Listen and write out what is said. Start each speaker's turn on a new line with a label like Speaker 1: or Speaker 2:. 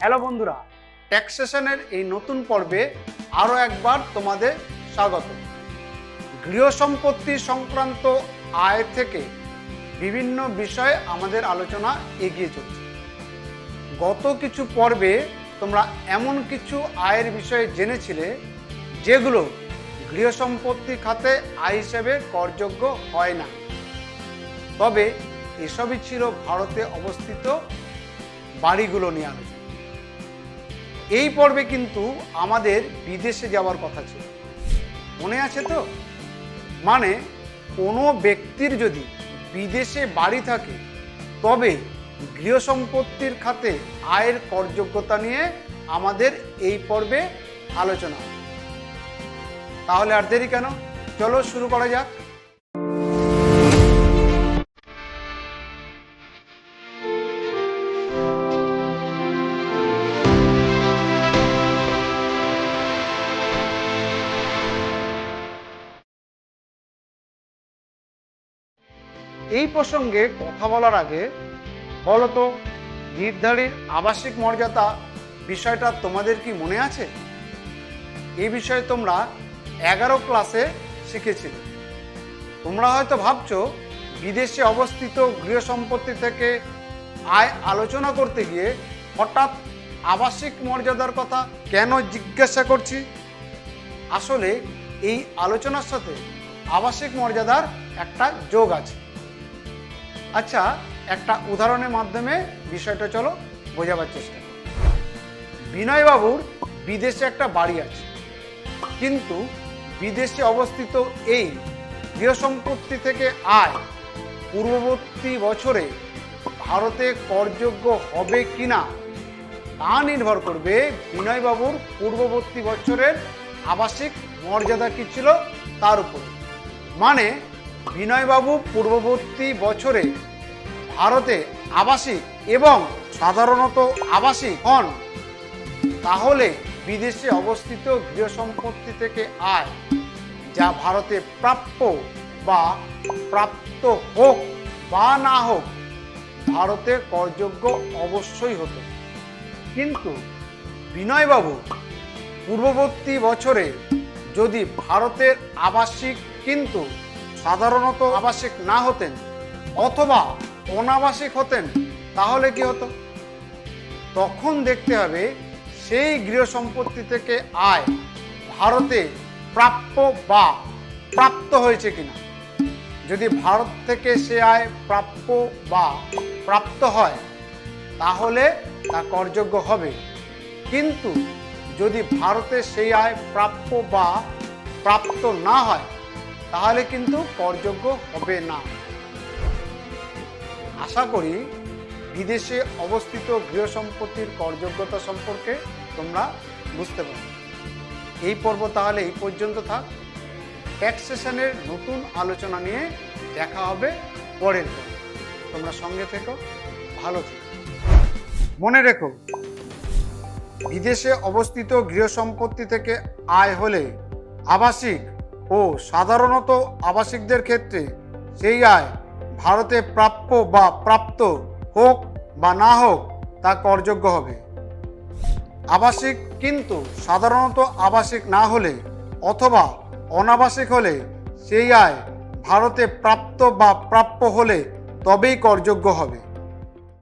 Speaker 1: Hello বন্ধুরা, ট্যাক্সেশনের এই নতুন পর্বে আরও একবার তোমাদের স্বাগত। গৃহ সম্পত্তি সংক্রান্ত আয় থেকে বিভিন্ন বিষয়ে আমাদের আলোচনা এগিয়ে চলছে। গত কিছু পর্বে তোমরা এমন কিছু আয়ের বিষয়ে জেনেছিলে যেগুলো গৃহ সম্পত্তি খাতে আয় হিসেবে করযোগ্য হয় না। তবে এসবই ছিল ভারতে অবস্থিত বাড়িগুলো নিয়ে আলোচনা। এই পর্বে কিন্তু আমাদের বিদেশে যাওয়ার কথা ছিল। মনে আছে তো? মানে কোনো ব্যক্তির যদি বিদেশে বাড়ি থাকে, তবে গৃহ সম্পত্তির খাতে আয়ের করযোগ্যতা নিয়ে আমাদের এই পর্বে আলোচনা। তাহলে আর দেরি কেন? চলো শুরু করা যাক। এই প্রসঙ্গে কথা বলার আগে বলতো নির্ধারিত আবাসিক মর্যাদা বিষয়টা তোমাদের কি মনে আছে? এই বিষয়ে তোমরা এগারো ক্লাসে শিখেছিলে। তোমরা হয়তো ভাবছ, বিদেশে অবস্থিত গৃহ সম্পত্তি থেকে আয় আলোচনা করতে গিয়ে হঠাৎ আবাসিক মর্যাদার কথা কেন জিজ্ঞাসা করছি? আসলে এই আলোচনার সাথে আবাসিক মর্যাদার একটা যোগ আছে। আচ্ছা একটা উদাহরণের মাধ্যমে বিষয়টা চলো বোঝাবার চেষ্টা বিনয়বাবুর বিদেশে একটা বাড়ি আছে। কিন্তু বিদেশে অবস্থিত এই গৃহ সম্পত্তি থেকে আয় পূর্ববর্তী বছরে ভারতে করযোগ্য হবে কিনা তা নির্ভর করবে বিনয়বাবুর পূর্ববর্তী বছরের আবাসিক মর্যাদা কি ছিল তার উপর। মানে বিনয়বাবু পূর্ববর্তী বছরে ভারতে আবাসিক এবং সাধারণত আবাসিক হন, তাহলে বিদেশে অবস্থিত গৃহ সম্পত্তি থেকে আয় যা ভারতে প্রাপ্য বা প্রাপ্ত হোক বা না হোক, ভারতে করযোগ্য অবশ্যই হতো। কিন্তু বিনয়বাবু পূর্ববর্তী বছরে যদি ভারতের আবাসিক কিন্তু সাধারণত আবাসিক না হতেন অথবা অনাবাসিক হতেন, তাহলে কি হতো? তখন দেখতে হবে সেই গৃহ সম্পত্তি থেকে আয় ভারতে প্রাপ্য বা প্রাপ্ত হয়েছে কিনা। যদি ভারত থেকে সে আয় প্রাপ্য বা প্রাপ্ত হয়, তাহলে তা করযোগ্য হবে। কিন্তু যদি ভারতে সেই আয় প্রাপ্য বা প্রাপ্ত না হয় তাহলে কিন্তু করযোগ্য হবে না। আশা করি বিদেশে অবস্থিত গৃহ সম্পত্তির করযোগ্যতা সম্পর্কে তোমরা বুঝতে পারবে। এই পর্ব তাহলে এই পর্যন্ত থাক। ট্যাক্সেশনের নতুন আলোচনা নিয়ে দেখা হবে পরের পর তোমরা সঙ্গে থেকো, ভালো থেকো। মনে রেখো, বিদেশে অবস্থিত গৃহ সম্পত্তি থেকে আয় হলে আবাসিক ও সাধারণত আবাসিকদের ক্ষেত্রে সেই আয় ভারতে প্রাপ্য বা প্রাপ্ত হোক বা না হোক তা করযোগ্য হবে। আবাসিক কিন্তু সাধারণত আবাসিক না হলে অথবা অনাবাসিক হলে সেই আয় ভারতে প্রাপ্ত বা প্রাপ্য হলে তবেই করযোগ্য হবে।